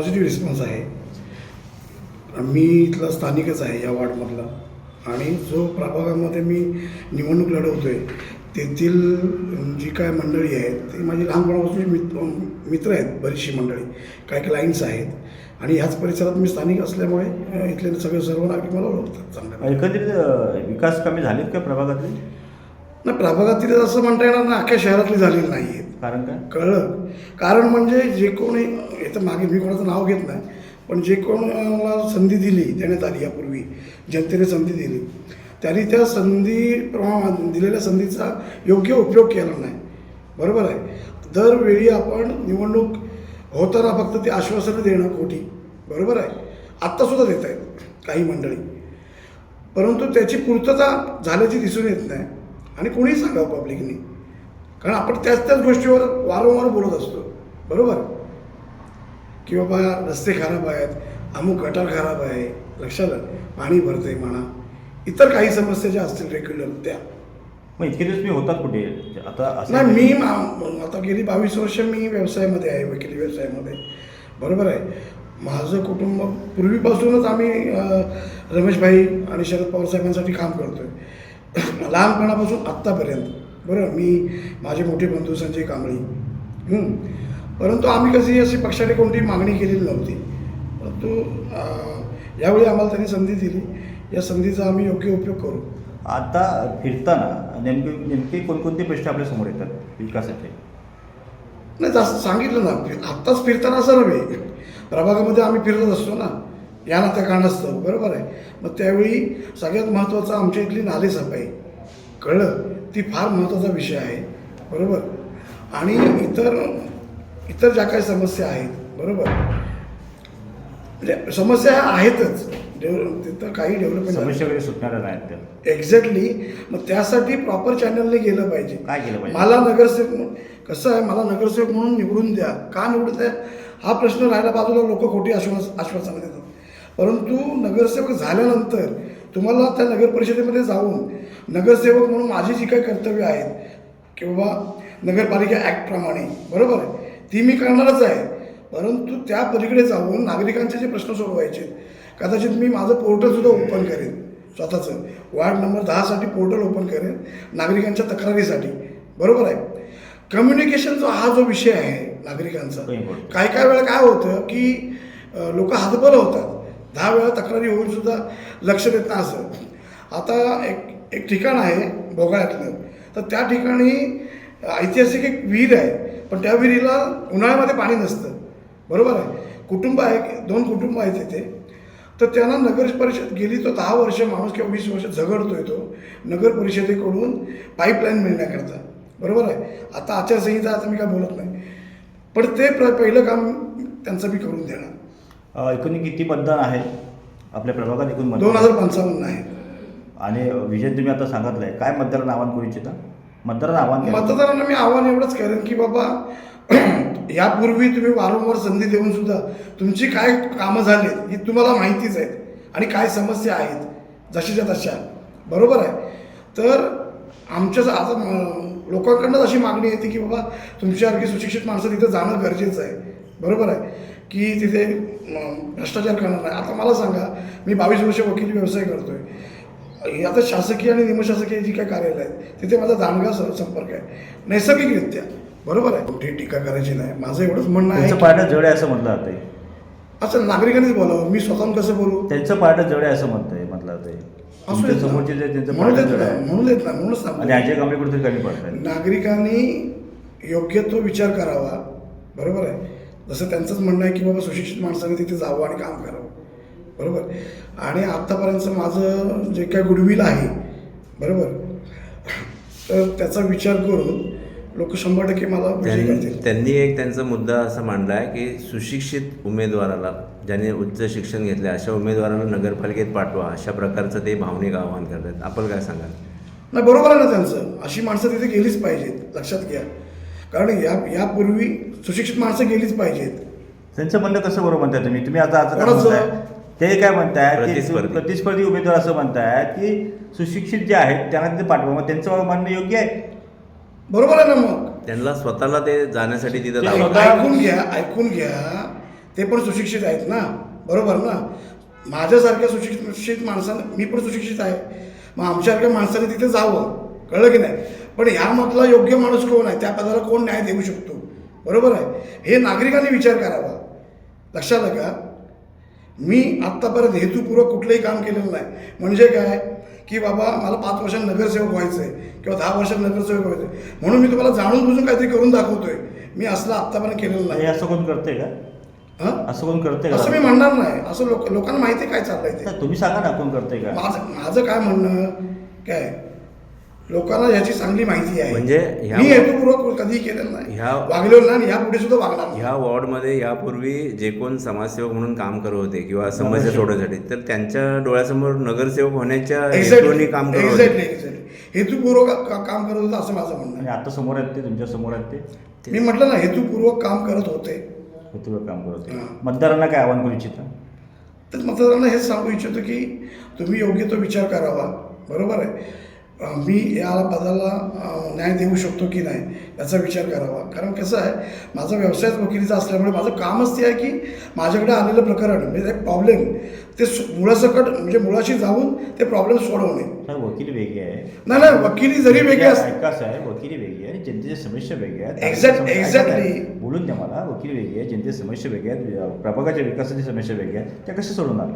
Positive response आहे. मी इथला स्थानिकच आहे या वॉर्डमधला. आणि जो प्रभागामध्ये मी निवडणूक लढवतोय तेथील जी काय मंडळी आहेत ती माझी लहानपणापासून मित्र मित्र आहेत बरीचशी मंडळी. काही क्लायंट्स आहेत. आणि ह्याच परिसरात मी स्थानिक असल्यामुळे इथले सगळे सर्व नागरिक मला ओळखतात चांगल्या एकंदरीत अ, विकास कमी झालीत का प्रभागातली? नाही प्रभागातील असं म्हणता येणार नाही अख्ख्या शहरातली झालेली नाही आहेत कारण काय? कळलं. कारण म्हणजे जे कोणी याचं मागे मी कोणाचं नाव घेत नाही पण जे कोणाला संधी दिली देण्यात आली यापूर्वी जनतेने संधी दिली त्यांनी त्या संधी दिलेल्या संधीचा योग्य उपयोग केला नाही. बरोबर आहे? दरवेळी आपण निवडणूक होताना फक्त ते आश्वासनं देणं खोटी. बरोबर आहे? आत्तासुद्धा देत आहेत काही मंडळी. परंतु त्याची पूर्तता झाल्याची दिसून येत नाही. आणि कोणीही सांगावं पब्लिकनी कारण आपण त्याच त्याच गोष्टीवर वारंवार बोलत असतो. बरोबर? की बाबा रस्ते खराब आहेत अमुक गटार खराब आहे लक्षात आलं? पाणी भरते म्हणा इतर काही समस्या ज्या असतील रेग्युलर त्या. मग इतके दिवस मी होतात कुठे? आता नाही मी आता गेली बावीस वर्ष मी व्यवसायामध्ये आहे वकिली व्यवसायामध्ये. बरोबर आहे? माझं कुटुंब पूर्वीपासूनच आम्ही रमेशभाई आणि शरद पवार साहेबांसाठी काम करतो आहे लहानपणापासून आत्तापर्यंत. बरं मी माझे मोठे बंधू संजय कांबळी. परंतु आम्ही कशी अशी पक्षाने कोणती मागणी केलेली नव्हती. परंतु यावेळी आम्हाला त्यांनी संधी दिली. या संधीचा आम्ही योग्य उपयोग करू. आता फिरताना नेमके नेमके कोणकोणते प्रश्न आपल्यासमोर येतात विकासाचे? नाही जास्त सांगितलं ना. आत्ताच फिरताना असं नव्हे. प्रभागामध्ये आम्ही फिरत असतो ना. या ना त्या कारणास्तव. बरोबर आहे. मग त्यावेळी सगळ्यात महत्त्वाचं आमच्या इथली नालेसफाई. कळलं? ती फार महत्त्वाचा विषय आहे. बरोबर? आणि इतर इतर ज्या काही समस्या आहेत बरोबर? म्हणजे समस्या आहेतच. डेव्हलप तिथं काही डेव्हलपमेंट एक्झॅक्टली मग त्यासाठी प्रॉपर चॅनलने गेलं पाहिजे. काय केलं पाहिजे? मला नगरसेवक म्हणून- कसं आहे मला नगरसेवक म्हणून निवडून द्या. का निवडून द्या? हा प्रश्न राहिला बाजूला लोक खोटी आश्वास आश्वासनं देतात परंतु नगरसेवक झाल्यानंतर तुम्हाला त्या नगर परिषदेमध्ये जाऊन नगरसेवक म्हणून माझी जी काही कर्तव्य आहेत किंवा नगरपालिका ॲक्टप्रमाणे बरोबर? आहे ती मी करणारच आहे. परंतु त्या पलीकडे जाऊन नागरिकांचे जे प्रश्न सोडवायचे आहेत, कदाचित मी माझं पोर्टलसुद्धा ओपन करेन स्वतःचं. वार्ड नंबर दहासाठी पोर्टल ओपन करेन नागरिकांच्या तक्रारीसाठी. बरोबर आहे? कम्युनिकेशनचा हा जो विषय आहे नागरिकांचा. काही काही वेळा काय होतं की लोक हातबल होतात. दहा वेळा तक्रारी होऊन सुद्धा लक्ष देत नाही असं. आता एक एक ठिकाण आहे भोगाळ्यातलं. तर त्या ठिकाणी ऐतिहासिक एक विहीर आहे पण त्या विहिरीला उन्हाळ्यामध्ये पाणी नसतं. बरोबर आहे? कुटुंब आहे दोन कुटुंब आहेत तिथे तर त्यांना नगर परिषद गेली तो दहा वर्ष माणूस किंवा वीस वर्ष झगडतोय तो. नगर परिषदेकडून पाईपलाईन मिळण्याकरता. बरोबर आहे? आता आचारसंहिता आता मी काय बोलत नाही. पण ते प्र पहिलं काम त्यांचं मी करून देणार. एकूण किती मतदान आहे? आपल्या प्रभागात एकूण दोन मतदान हजार पंचावन्न आहे. आणि विजय तुम्ही आता सांगितलंय. काय मतदारांना आव्हान करू इच्छिता मतदारांना आव्हान. मतदारांना मी आव्हान एवढंच करेन की बाबा यापूर्वी तुम्ही वारंवार संधी देऊन सुद्धा तुमची काय कामं झालीत ही तुम्हाला माहितीच आहेत आणि काय समस्या आहेत जशाच्या तशा. बरोबर आहे? तर आमच्या आता लोकांकडनंच अशी मागणी येते की बाबा तुमच्यासारखी सुशिक्षित माणसं तिथं जाणं गरजेचं आहे. बरोबर आहे? की तिथे भ्रष्टाचार करणार नाही. आता मला सांगा मी बावीस वर्ष वकिली व्यवसाय करतोय. हे आता शासकीय आणि निमशासकीय जी काय कार्यालय आहेत तिथे माझा दांडगा स- संपर्क आहे. नैसर्गिकरित्या. बरोबर आहे. कुठे टीका करायची नाही. माझं एवढंच म्हणणं आहे जड आहे असं म्हटलं जातंय. असं नागरिकांनीच बोलावं. मी स्वतःहून कसं बोलू? त्यांचं पार्ट जड आहे असं म्हणतंय म्हटलं जातंय. असू तुमच्या देत. समोरचे नाही आहे. म्हणू देत नाही म्हणूनच सांगतो. नागरिकांनी योग्य तो विचार करावा. बरोबर आहे. जसं त्यांचंच म्हणणं आहे की बाबा सुशिक्षित माणसाने तिथे जावं आणि काम करावं. बरोबर? आणि आत्तापर्यंतचं माझं जे काय गुडविल आहे बरोबर? तर त्याचा विचार करून लोक शंभर टक्के मला त्यांनी एक त्यांचा मुद्दा असा मांडला आहे की सुशिक्षित उमेदवाराला ज्याने उच्च शिक्षण घेतले अशा उमेदवाराला नगरपालिकेत पाठवा अशा प्रकारचं ते भावनिक आवाहन करतात. आपण काय सांगाल? नाही बरोबर आहे ना त्यांचं. अशी माणसं तिथे गेलीच पाहिजेत. लक्षात घ्या. कारण या यापूर्वी सुशिक्षित माणसं गेलीच पाहिजेत. त्यांचं म्हणणं कसं बरोबर म्हणताय तुम्ही. तुम्ही आता आता काय कोणाचं? म्हणताय ते काय म्हणताय की प्रतिस्पर्धी. प्रतिस्पर्धी उमेदवार असं म्हणताय की सुशिक्षित जे आहेत त्यांना ते पाठवा. मग त्यांचं म्हणणं योग्य आहे? बरोबर आहे ना मग? त्यांना स्वतःला ते जाण्यासाठी तिथं ते लावा. स्वतः- ऐकून घ्या ऐकून घ्या. ते पण सुशिक्षित आहेत ना? बरोबर ना? माझ्यासारख्या सुशिक्षित सुशिक्षित माणसानं मी पण सुशिक्षित आहे. मग आमच्यासारख्या माणसाने तिथे जावं. कळलं की नाही? पण ह्यामधला योग्य माणूस कोण आहे? त्या पदाला कोण न्याय देऊ शकतो? बरोबर आहे? हे नागरिकांनी विचार करावा. लक्षात आलं का मी आत्तापर्यंत हेतुपूर्वक कुठलंही काम केलेलं नाही. म्हणजे काय? की बाबा मला पाच वर्षात नगरसेवक व्हायचं आहे किंवा दहा वर्षात नगरसेवक व्हायचं आहे म्हणून मी तुम्हाला जाणून बुजून काहीतरी करून दाखवतोय. मी असलं आत्तापर्यंत केलेलं नाही. असं कोण करते का? हं? असं कोण करते असं मी म्हणणार नाही. असं लोक लोकांना माहिती काय चाललंय ते. तुम्ही सांगा ना कोण करते का? माझं माझं काय म्हणणं? काय? लोकांना याची चांगली माहिती आहे. म्हणजे ह्या- मी हेतुपूर्वक कधीही केलेलं नाही. ह्या- वागलेलो नाही आणि यापुढे सुद्धा वागणार नाही. ह्या वॉर्डमध्ये यापूर्वी जे कोण समाजसेवक म्हणून काम करत होते किंवा समस्या. सोडवण्यासाठी तर त्यांच्या डोळ्यासमोर नगरसेवक होण्याच्या हेतूने काम करत होते. हेतुपूर्वक का- काम करत होतं असं माझं म्हणणं आणि आता समोर आहेत ते तुमच्यासमोर आहेत ते? आहे मी म्हटलं ना हेतुपूर्वक काम करत होते. हेतूवर काम करत होते. मतदारांना काय आव्हान करू इच्छिता? तर मतदारांना हेच सांगू इच्छितो की तुम्ही योग्य तो विचार करावा. बरोबर आहे? मी या पदाला न्याय देऊ शकतो की नाही याचा विचार करावा. कारण कसं आहे माझा व्यवसायच वकिलीचा असल्यामुळे माझं कामच ते आहे की माझ्याकडे आलेलं प्रकरण म्हणजे प्रॉब्लेम ते मुळासकट म्हणजे मुळाशी जाऊन ते प्रॉब्लेम सोडवणे. वकील वेगळी आहे. नाही नाही वकिली जरी वेगळी असते ऐकाच आहे वकिली वेगळी आहे जनतेच्या समस्या वेगळ्या आहेत. ऐका ना, बोलून द्या मला वकील वेगळी आहे जनतेच्या समस्या वेगळ्या आहेत प्रभागाच्या विकासाची समस्या वेगळ्या आहेत त्या कशा सोडवणार?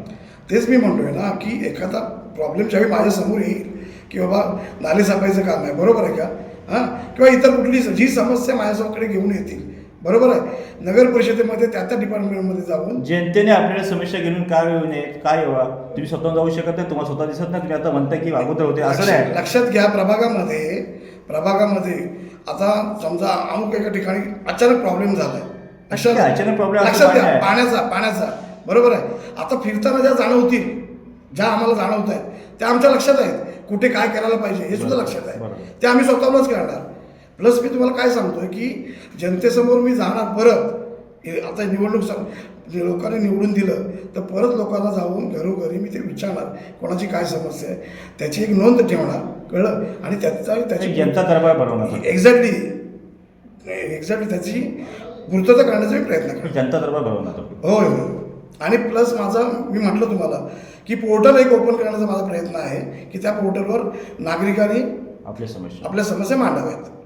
तेच मी म्हणतोय ना की एखादा प्रॉब्लेम ज्यावेळी माझ्यासमोर येईल की बाबा नाले साफायचं काम आहे बरोबर आहे का? हां? किंवा इतर कुठली जी समस्या माझ्यासमोरकडे घेऊन येतील बरोबर आहे? नगर परिषदेमध्ये त्या त्या डिपार्टमेंटमध्ये जाऊन जनतेने आपल्याला समस्या घेऊन काय येऊ नये काय यावा तुम्ही स्वतः जाऊ शकत नाही तुम्हाला स्वतः दिसत नाही तुम्ही आता म्हणता की अगोदर होते असं नाही. लक्षात घ्या प्रभागामध्ये प्रभागामध्ये आता समजा अमुक एका ठिकाणी अचानक प्रॉब्लेम लक्षात काय अचानक असं लक्षात घ्या आहे. पाण्याचा पाण्याचा बरोबर आहे? आता फिरताना ज्या जाणवतील ज्या आम्हाला जाणवत आहेत त्या आमच्या लक्षात आहेत. कुठे काय करायला पाहिजे हे सुद्धा लक्षात आहे. ते आम्ही स्वतःहूनच करणार. प्लस मी तुम्हाला काय सांगतोय की जनतेसमोर मी जाणार परत हे आता निवडणूक लोकांनी निवडून दिलं तर परत लोकांना जाऊन घरोघरी मी ते विचारणार कोणाची काय समस्या आहे? त्याची एक नोंद ठेवणार कळलं? आणि त्याचा त्याची जनता दरबार भरवणार एक्झॅक्टली एक्झॅक्टली त्याची पूर्तता करण्याचा मी प्रयत्न करतो जनता दरबार भरवणार होय होय. आणि प्लस माझा मी म्हटलं तुम्हाला की पोर्टल एक ओपन करण्याचा माझा प्रयत्न आहे की त्या पोर्टलवर नागरिकांनी आपल्या समस्या. आपल्या समस्या मांडाव्यात.